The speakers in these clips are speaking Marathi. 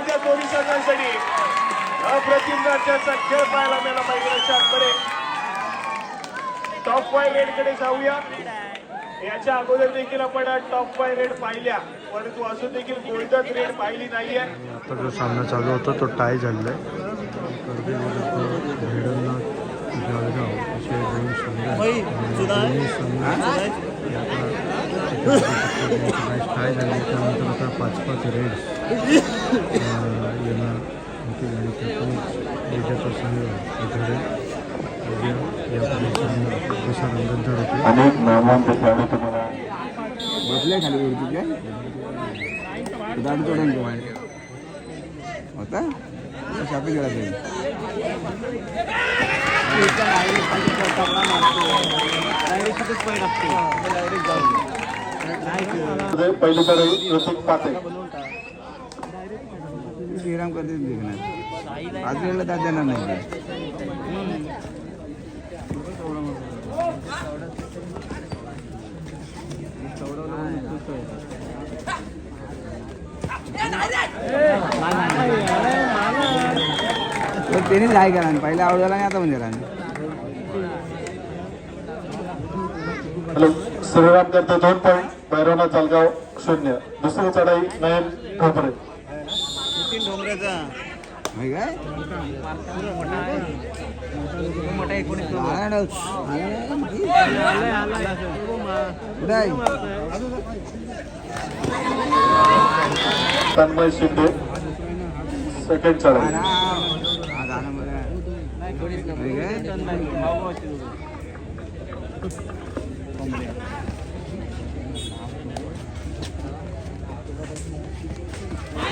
गावच्या दोन्ही संघांसाठी. अप्रतिम दर्जाचा खेळ पाहायला मिळाला मैदानाच्या आतमध्ये टॉप फाय रेडकडे जाऊया. याच्या अगोदर देखील आपण टॉप फाय रेड पाहिल्या. परंतु अजून देखील गोल्डन रेड पाहिली नाहीये. आता जो सामना चालू होता तो टाय झालेला आहे. टाय झाली त्यानंतर आता पाच पाच रेड्स आणि संघ या होते अनेक नामांत खेळाडू तुम्हाला बसले खाली वरती काय? तोडून तो बाहेर होता? शापी गेला ते पहिलीकडे ऋतिक पाटे श्रीराम करते कधीच आज वेळेला दाद देणार नाही ते. पण त्यांनीच हाय करा पहिला आवडला नाही आता म्हणजे राहणार हॅलो श्रीराम करते दोन पॉईंट भैरवनाथ जळगाव शून्य. दुसरी चढाई नयन ठोपरे तन्मय शिंदे सेकंड चढाई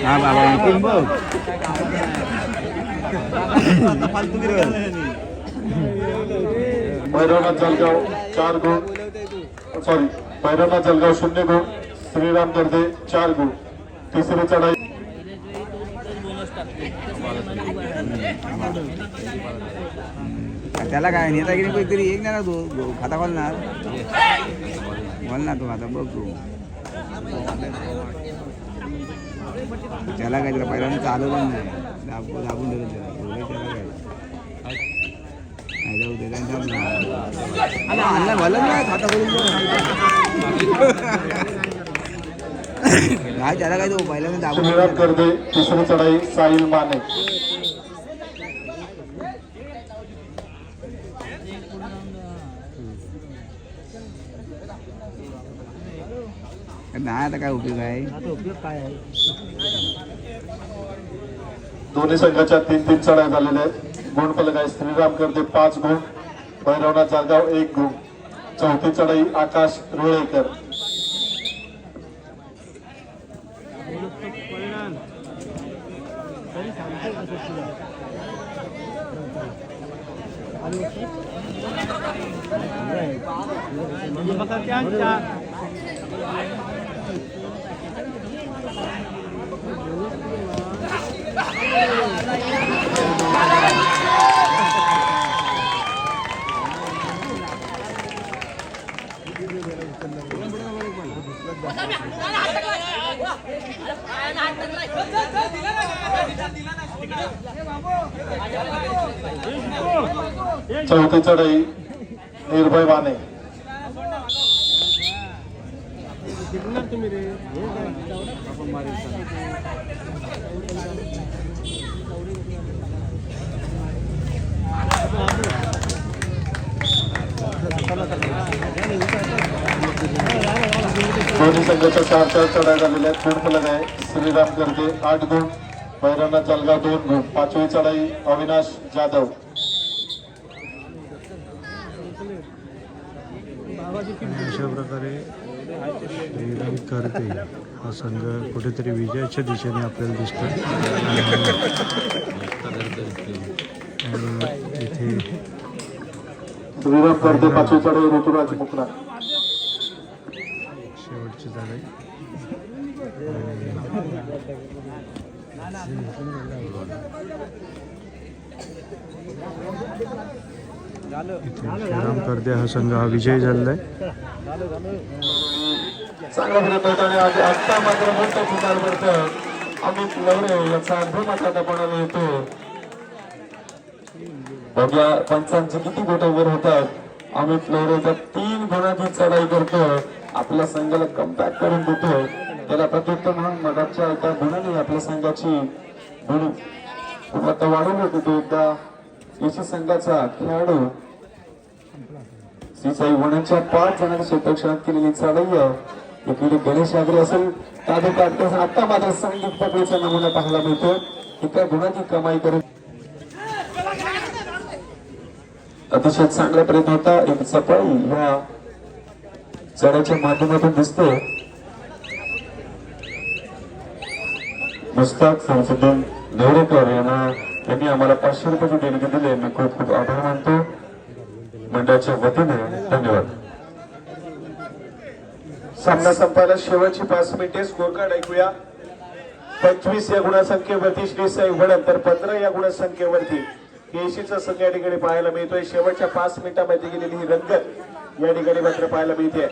हा बाबा बघ भैरवनाथ जळगाव चार गुण सॉरी भैरवनाथ जळगाव शून्य गुण श्रीराम गर्दे चार गुण तिसरी चढाई. त्याला काय नेतागिरी काहीतरी एक ना तू? तू खाता बोलणार? बोल ना तू आता बघ तू. त्याला काय त्याला पहिल्यांदा चालू पण नाही. दाब दाबून ठेवलं त्याला. एवढं त्याला काय? नाही जाऊ दे आणला भलं नाही खाता करून त्याला काय तो पहिल्यांदा दाबून श्रीराम तिसरी चढाई साहिल माने. नाही आता काय उपयोग आहे? दोन्ही संघाच्या तीन तीन चढाई झालेल्या आहेत. गुण फलक आहे श्रीराम गर्दे पाच गुण भैरवनाथ जळगाव एक गुण. चौथी चढाई आकाश रुळेकर. चौथी चढाई निर्भय माने दोन्ही संघाच्या चार चार चढाई झालेल्या आहेत. गुण फलक आहे. श्रीराम गर्दे आठ गुण भैरवनाथ जळगाव दोन गुण पाचवी चढाई अविनाश जाधव. अशा प्रकारे श्रीराम करते. हा संघ कुठेतरी विजयाच्या दिशेने आपल्याला दिसतो आणि इथे शेवटची जागा आहे. इथे श्रीराम कर्दे हा संघ हा विजय झालेला आहे. चांगला होता आणि आज आत्ता मात्र मोठं पुकार मिळतं. अमित लवरे याचा अनुभव आता कोणाला येतो. बघूया पंचांचे किती गोटे होतात. अमित लवरेचा तीन गुणाची चढाई करतो. आपल्या संघाला कमबॅक करून देतो. त्याला प्रत्युत्तर म्हणून मगाच्या एका गुणाने आपल्या संघाची गुण गुणवत्ता वाढवली होती. तो एकदा येशी संघाचा खेळाडू श्री साई वनाच्या पाच जणांच्या क्षेत्रक्षणात केलेली चढाई आहे इकडे गणेश आगरे असेल ताबे काढतो आता मात्र संगीत पकडीचा नमुना पाहायला मिळतो एका गुणाची कमाई करून अतिशय चांगला प्रयत्न होता. एक सफाई ह्या चढ्याच्या माध्यमातून दिसते मुस्ताक संसदीन नेवरेकर यांना त्यांनी आम्हाला पाचशे रुपयाचे देणगी दिले. मी खूप खूप आभार मानतो. मंडळाच्या वतीने धन्यवाद. सामना संपायला शेवटची पाच मिनिटे. स्कोर कार्ड ऐकूया. पंचवीस या गुणसंख्येवरती श्री साई वडन तर पंधरा या गुणसंख्येवरती केशीचा संघ या ठिकाणी पाहायला मिळतोय. शेवटच्या पाच मिनिटांमध्ये गेलेली ही रंगत या ठिकाणी मात्र पाहायला मिळते.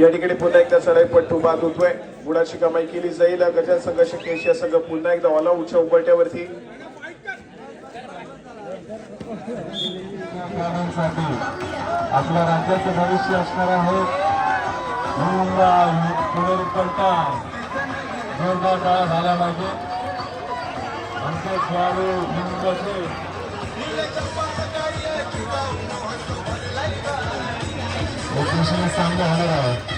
या ठिकाणी पुन्हा एकदा चढाई पट्टू बाद होतोय गुणाची कमाई केली जाईल. गजा संघ केशिया संघ पुन्हा एकदा ऑला उच्च उंबरट्यावरती आपल्या राज्याचं भविष्य असणार आहे. पुनरुत्पलता जोरदार काळा झाला पाहिजे. आमचे खेळाडू मुंबईचे एकविषयी सामना होणार आहे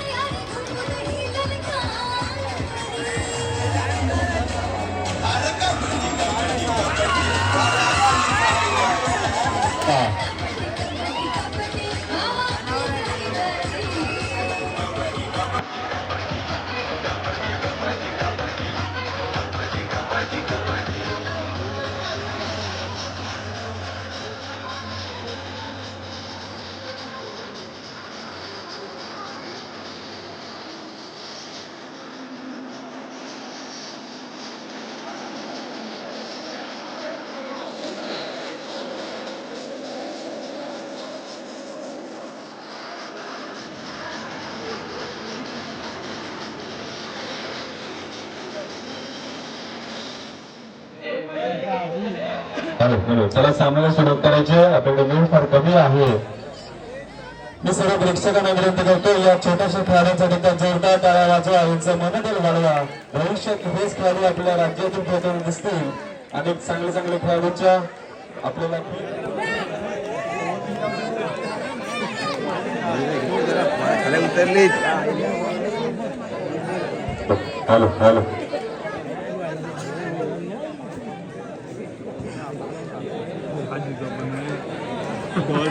हॅलो हॅलो. चला सामन्याला सुरुवात करायची. आहे. आपल्याकडे वेळ फार कमी आहे. मी सर्व प्रेक्षकांना विनंती करतो या छोट्याशा खेळाडूंसाठी त्या जोरदार टाळ्या वाजवा. यांचं मनोबल वाढवा. भविष्यात हेच खेळाडू आपल्या राज्यातून खेळताना दिसतील. अनेक चांगले चांगले खेळाडूंच्या आपल्याला उतरलीच हॅलो. Hello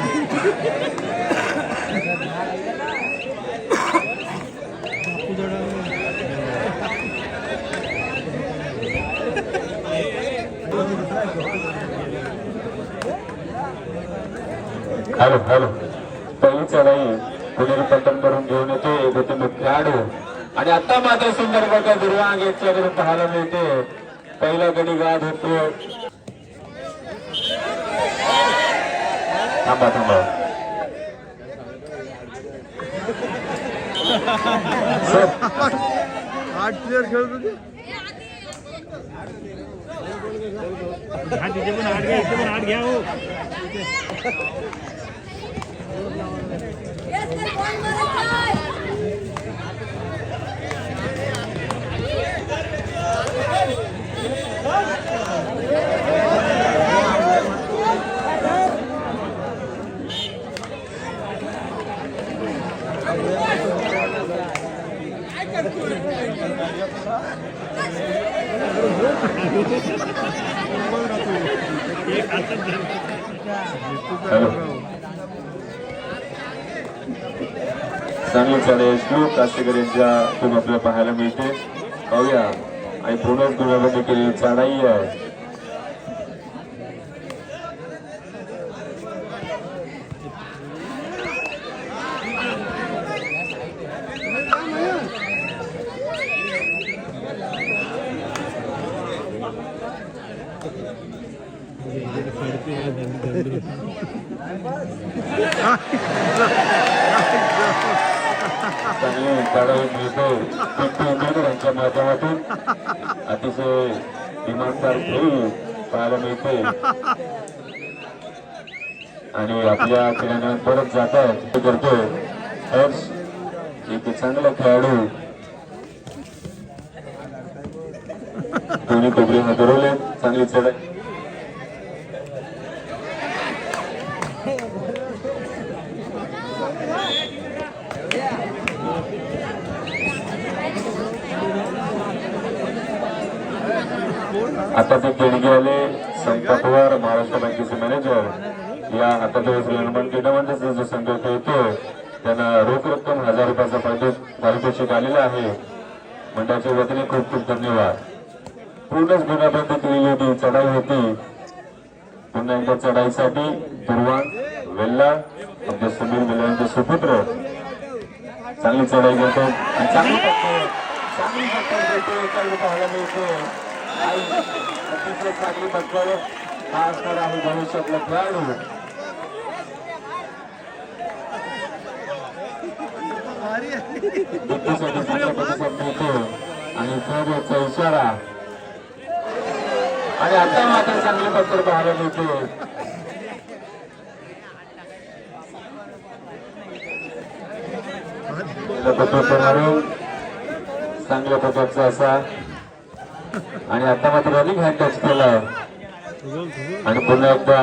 hello. पहिलीचा पहिली चढाई पुनरुत्पादन करून घेऊन येते. गतिमत खेळाडू आणि आता मात्र सुंदर प्रकार दुर्वांग याच्याकडून पाहायला मिळते. पहिला गडी गाद होतो. थांबा थांबा सर आठ प्लेअर खेळत होते? चांगली चालेल श्लोक कास्तेकर यांच्या खूप आपल्याला पाहायला मिळते पाहूया आणि बोनस गुणामध्ये केलेली चढाई आहे चांगली लढाई मिळतो पिंटू उमेदवार माध्यमातून अतिशय इमानदार खेळ पाहायला मिळते. आणि आपल्या खेळांना परत जातात. करतो. हर्ष एक चांगला खेळाडू. दोन्ही कोपरे हरवले चांगली चढाई. आता ते महाराष्ट्र बँकेचे मॅनेजर या आता म्हणजे जो हनुमान क्रीडामंडळाचा जो संघ खेळतो त्यांना रोख रक्कम हजार रुपयाचा पारितोष- पारितोषिक आलेला आहे. मंडळाच्या वतीने खूप खूप धन्यवाद. पूर्णच गुन्हाबंदी केलेली होती चढाई होती. पुन्हा एकदा चढाईसाठी दुर्वा वेल्ला आमचे समीर वेल्लांचे सुपुत्र. चांगली चढाई करतो. आणि चांगली चांगली पाहायला आई अतिशय चांगली टक्कर हा असणार आहे भविष्यातला खेळाडू बुद्धीसाठी चांगला प्रतिसाद मिळतो आणि सहजचा इशारा आणि आता मात्र चांगली टक्कर पाहायला मिळते मारून चांगल्या प्रकारचा असा आणि आता मात्र रनिंग हॅन्ड टच केलाय आणि पुन्हा एकदा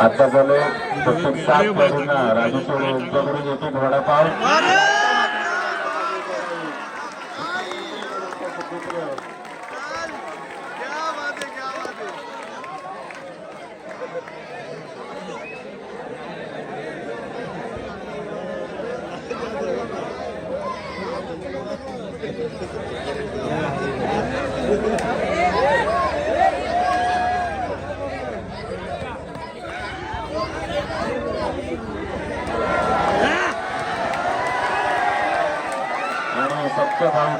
आता झाले प्रत्येक सात राजू सोडून यांच्याकडून एक एक आणि सप्तभाऊ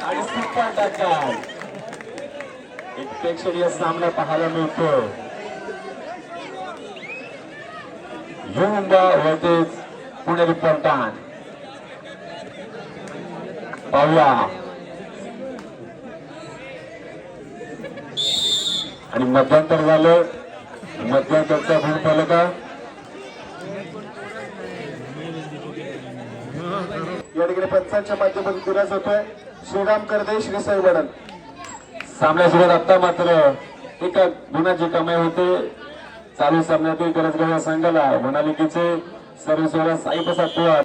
आणि सुपर टक्कर एक प्रेक्षणीय सामना पाहायला मिळतो युंगा वर्सेस पुणे रिपोर्टान पाहूया. आणि मध्यंतर झालं. मध्यंतरचा फोन झालं का? या ठिकाणी पंचांच्या माध्यमातून दिलाच होतोय. श्रीराम करदे श्री साई वडन. सामन्या सुरुवात आता मात्र एका गुणाची कमाई होते. चालू सामन्यातील गरज या संघाला. म्हणालिकेचे सर्व सोळा साई प्रसाद पवार.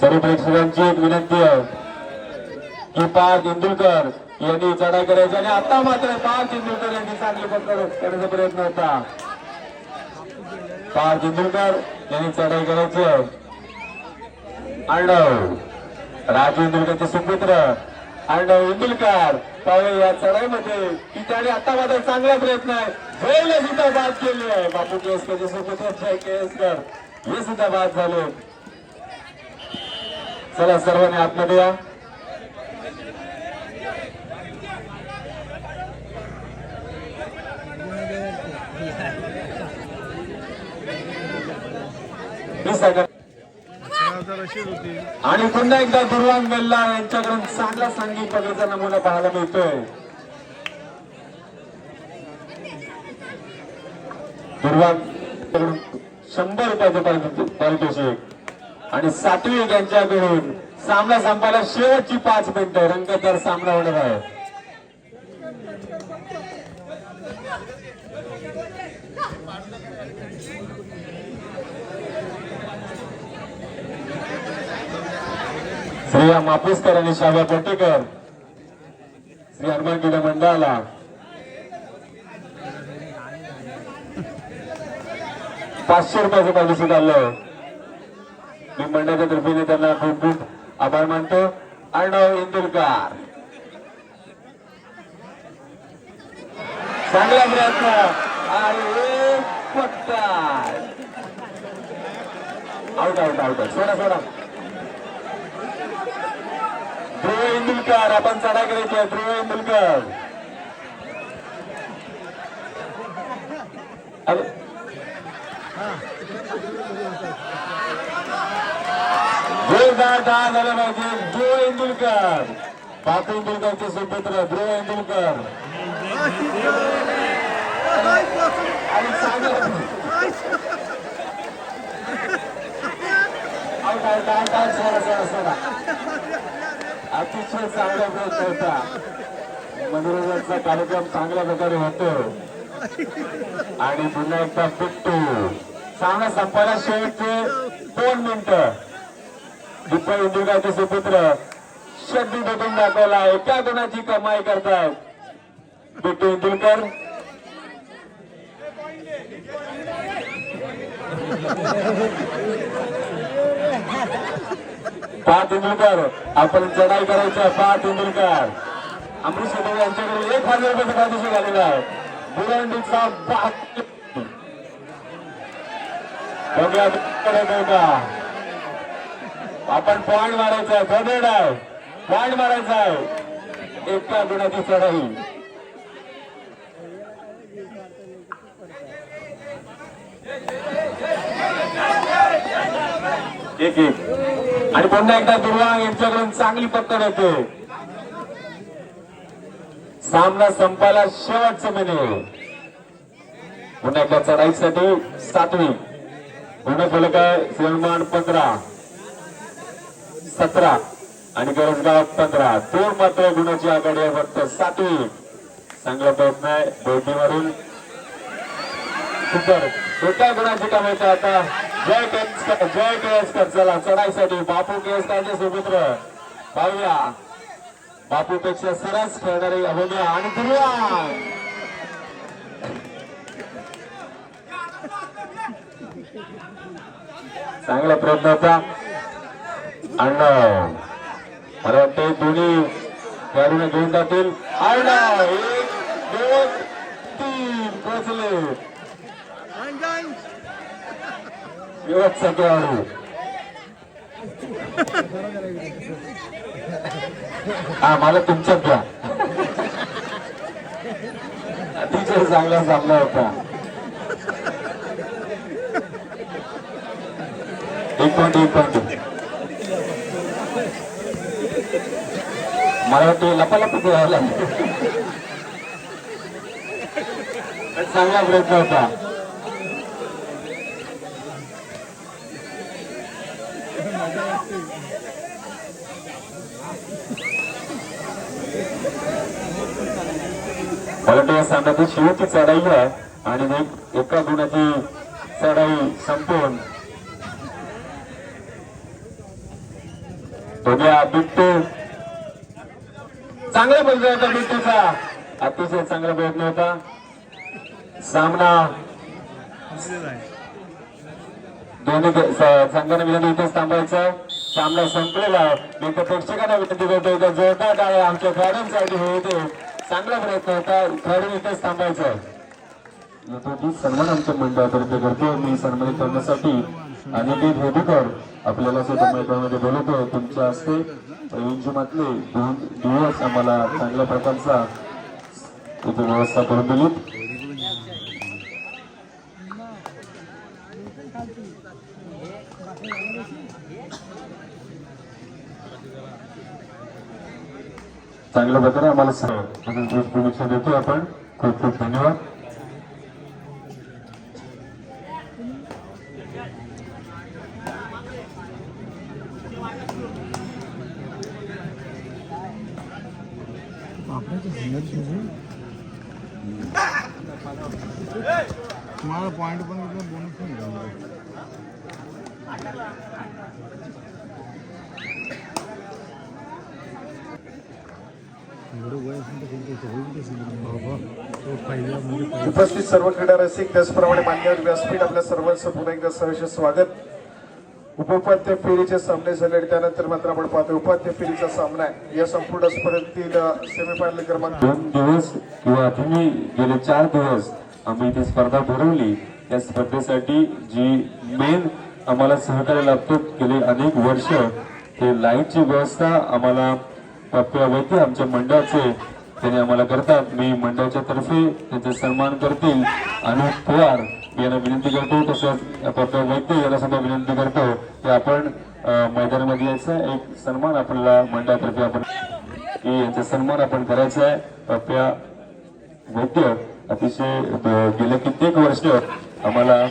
सर्व प्रेक्षकांची एक विनंती आहे. की पार तेंडुलकर यांनी चढाई करायची आणि आता मात्र पार तेंडुलकर यांनी चांगली पकड करण्याचा प्रयत्न होता. पार तेंडुलकर यांनी चढाई करायची आहे. अर्णव राजू सुपुत्र. आणि इंदुलकर पाहुणे या चढाईमध्ये की त्याने आता माझा चांगला प्रयत्न आहे. जयला सुद्धा बाद केली. आहे बापू केसकर सुपुत्र केसकर. हे सुद्धा बाद झाले. चला सर्वांनी आतमध्ये या. मी सांगा आणि पुन्हा एकदा दुर्वान बेल्ला यांच्याकडून चांगला सांगी पदाचा नमुना पाहायला मिळतोय. दुर्वान शंभर रुपयाचं पारितोषिक पारितोषिक. आणि सात्विक यांच्याकडून सामना संपायला शेवटची पाच मिनिटं. रंगतदार सामना होणार आहे. श्री मापुसकर आणि शाबा कोटेकर श्री हनुमान क्रीडा मंडळाला. पाचशे रुपयाचं पारितोषिक आलं मी मंडळाच्या तर्फेने त्यांना खूप खूप आभार मानतो. अर्णव इंदुरकर. चांगला प्रयत्न. आणि पट्टा. आउट आउट आउट सोडा सोडा. ध्रुव इंदुलकर आपण चढा करायची ध्रुव इंदुलकर जोरदार दहा झालं पाहिजे ध्रुव इंदुलकर बापू इंदुलकरचे सुपुत्र ध्रुव इंदुलकर आणि चांगलं आउट आउट आउट सोडा सोडा सोडा अतिशय चांगला प्रयत्न होता. मनोरंजनाचा कार्यक्रम चांगल्या प्रकारे होतो. आणि पुन्हा एकदा पिट्टू सामना संपायला शेवटचे दोन मिनिट. दीपा इंदुरकरचे सुपुत्र शब्दी भेटून दाखवला. एका गुणाची कमाई करतायत बिट्टू इंदुलकर पहा तेंडुलकर आपण चढाई करायचं पहा तेंडुलकर अमरीश पटेल यांच्याकडे एक हजार रुपयाचा पारितोषिक झालेला आहे. बुरंडीचा आपण पॉइंट मारायचा आहे थर्ड आहे. पॉइंट मारायचा आहे. एका गुणाची चढाई. एक एक. आणि पुन्हा एकदा दुर्वांग यांच्याकडून चांगली पकड येते. सामना संपायला शेवटचं मिनिट पुन्हा एकदा चढाईसाठी सातवी. गुण फलक आहे पंधरा. सतरा. आणि गरजगाव पंधरा. दोन मात्र गुणाची आघाडी आहे फक्त सातवी. चांगला प्रयत्न आहे. बोटीवरून सुपर. छोट्या गुणाची कमायचं आता जय केसकर जय केसकर चला चढाईसाठी बापू केसकरचे सुपुत्र. पाहूया. बापूपेक्षा सरस खेळणारी अभूया आणि दुर्वा चांगला प्रयत्न होता. अण्णा मला वाटते दोन्ही खेळाडूने घेऊन जातील. अण्णा एक दोन तीन पोचले हा ah, मला तुमच्यात द्या. अतिशय चांगला सामना होता. एक पॉईंट एक पॉईंट मला वाटतं लपालप खेळायला चांगला प्रयत्न होता. मला वाटतं या सामन्याची शेवटची चढाई आहे आणि एका गुणाची चढाई संपवून बघूया बिट्टू चांगला प्रयत्न होता बिट्टूचा अतिशय चांगला प्रयत्न होता. सामना दोन्ही संघाने विनंती इथेच थांबायचा. सामना संपलेला. मी तर प्रेक्षकांना विनंती करतो जोरदार टाळ्या आमच्या खेळाडूंसाठी. हे इथे चांगला प्रयत्न होता. खेळाडू इथेच थांबायचं. सन्मान आमच्या मंडळातर्फे करतो. मी सन्मानित करण्यासाठी अनिकेत हेडूकर आपल्याला सुद्धा मैदानामध्ये बोलवतो. तुमच्या हस्ते प्रवीणजीमातले दोन दिवस आम्हाला चांगल्या प्रकारचा इथे व्यवस्था करून दिली. चांगल्या प्रकारे आम्हाला शुभेच्छा देतो आपण. खूप खूप धन्यवाद तुम्हाला पॉईंट पण बोनस पण घ्यावं एवढं वय असेल तर कोणतं सवय कुठे असेल बाबा तो पहिल्या म्हणजे पहिल्या उपस्थित सर्व क्रीडा रसिक त्याचप्रमाणे मान्यवर व्यासपीठ आपल्या सर्वांचं पुन्हा एकदा सहर्ष स्वागत. उपउपांत्य फेरीचे सामने झाले त्यानंतर मात्र आपण पाहतो उपांत्य फेरीचा सामना आहे. या संपूर्ण स्पर्धेतील सेमीफायनल क्रमांक दोन दिवस किंवा तुम्ही गेले चार दिवस आम्ही इथे स्पर्धा भरवली. त्या स्पर्धेसाठी जी मेन आम्हाला सहकार्य लाभतो गेले अनेक वर्ष ते लाईटची व्यवस्था आम्हाला पप्प्या वैद्य आमच्या मंडळाचे त्यांनी आम्हाला करतात. मी मंडळाच्या तर्फे त्यांचा सन्मान करतील. आणि पवार यांना विनंती करतो. तसंच पप्प्या वैद्य यांना सुद्धा विनंती करतो की आपण मैदानामध्ये यायचं. एक सन्मान आपल्याला मंडळातर्फे आपण की यांचा सन्मान आपण करायचा आहे. पप्प्या वैद्य अतिशय गेले कित्येक वर्ष आम्हाला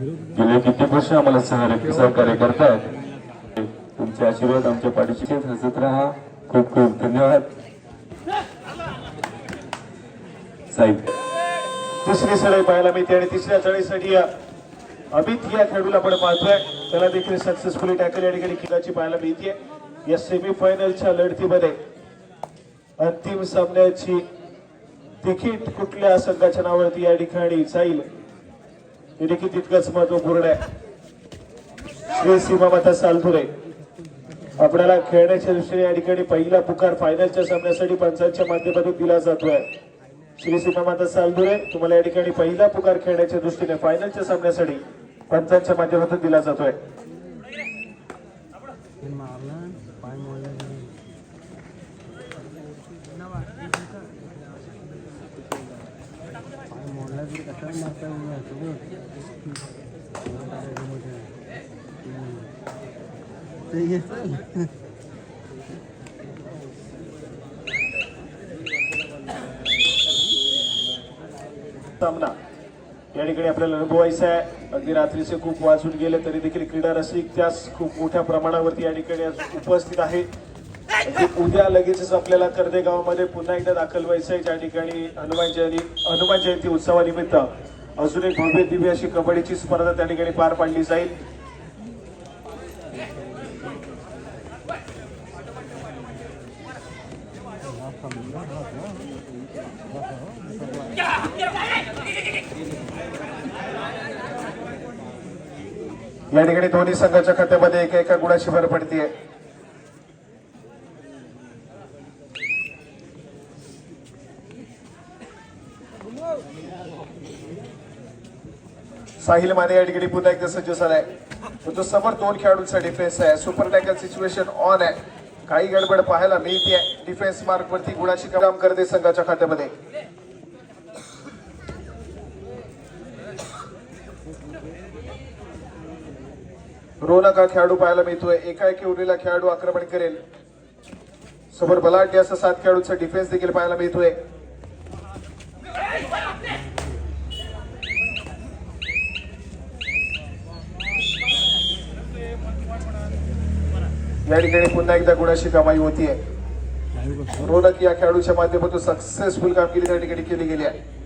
गेले कित्येक वर्ष आम्हाला सहकार्य सहकार्य करतायत तुमचे आशीर्वाद आमच्या पाठीशी हसत राहा. खूप खूप धन्यवाद. साहेब तिसरी सळई पाहायला मिळते आणि तिसऱ्या सळईसाठी अमित या खेळाडूला आपण पाहतोय. त्याला देखील सक्सेसफुली टॅकल या ठिकाणी खेळाची पाहायला मिळते या सेमीफायनलच्या लढतीमध्ये अंतिम सामन्याची तिकीट कुठल्या संघाच्या नावावरती या ठिकाणी जाईल? हे देखील तितकंच महत्त्वपूर्ण आहे. श्री सीमामाता सालधुरे आपल्याला खेळण्याच्या दृष्टीने या ठिकाणी पहिला पुकार फायनलच्या सामन्यासाठी पंचांच्या माध्यमातून दिला जातोय. श्री सीमामाता सालदुरे तुम्हाला या ठिकाणी पहिला पुकार खेळण्याच्या दृष्टीने फायनलच्या सामन्यासाठी पंचांच्या माध्यमातून दिला जातोय. सामना. या ठिकाणी आपल्याला अनुभवायचा आहे. अगदी रात्रीचे खूप वाजून गेले तरी देखील क्रीडा रसिक त्यास खूप मोठ्या प्रमाणावरती या ठिकाणी उपस्थित आहे. उद्या लगेचच आपल्याला कर्दे गावामध्ये पुन्हा एकदा दाखल व्हायचं आहे. ज्या ठिकाणी हनुमान जयंती हनुमान जयंती उत्सवानिमित्त अजून एक भव्य दिव्य अशी कबड्डीची स्पर्धा त्या ठिकाणी पार पाडली जाईल. या ठिकाणी दोन्ही संघाच्या खात्यामध्ये एका एका गुणाची भर पडतीये. साहिल माने या ठिकाणी पुन्हा एकदा सज्ज झालाय तो समोर दोन खेळाडूंचा डिफेन्स आहे सुपर टॅकल सिच्युएशन ऑन आहे. काही गडबड पाहायला मिळते डिफेन्स मार्क वरती गुणाची काम करते संघाच्या खात्यामध्ये. रोनक हा खेळाडू पाहायला मिळतोय. एकाएकी उरलेला खेळाडू आक्रमण करेल. समोर बलाढ्य असं सात खेळाडूंचा डिफेन्स देखील पाहायला मिळतोय. या ठिकाणी पुन्हा एकदा गुणाची कमाई होतीये. रोनक या खेळाडूच्या माध्यमातून सक्सेसफुल कामगिरी त्या ठिकाणी केली गेली आहे.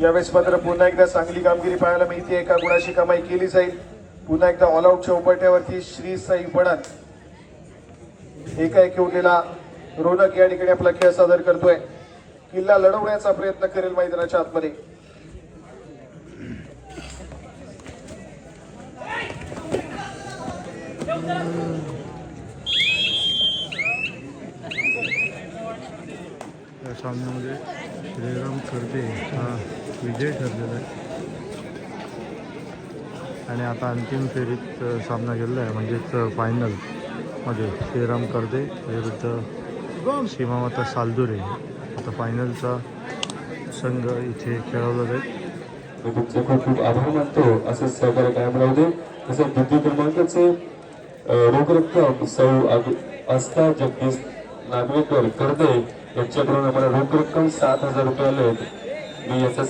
यावेळेस मात्र पुन्हा एकदा चांगली कामगिरी पाहायला मिळते. एका गुणाची कमाई केली जाईल. पुन्हा एकदा ऑल आउटच्या उपाट्यावरती श्री साई बणन एका एक उरलेला रोनक या ठिकाणी आपला खेळ सादर करतोय. किल्ला लढवण्याचा प्रयत्न करेल मैदानाच्या आतमध्ये. या सामन्यामध्ये श्रीराम कर्दे हा विजय ठरलेला आहे. आणि आता अंतिम फेरीत सामना गेलेला आहे म्हणजेच फायनलमध्ये श्रीराम कर्दे विरुद्ध सीमामाता सालदुरे. आता फायनलचा संघ इथे खेळवला जाईल. मी तुमचे खूप खूप आभार मानतो. असंच सहकार्य कायम राहू दे. तसंच द्वितीय क्रमांकाचे रोख रक्कम सौ आग- आस्था जगदीश नागवेकर करदे यांच्याकडून आम्हाला रोख रक्कम सात हजार रुपये आले मी याचा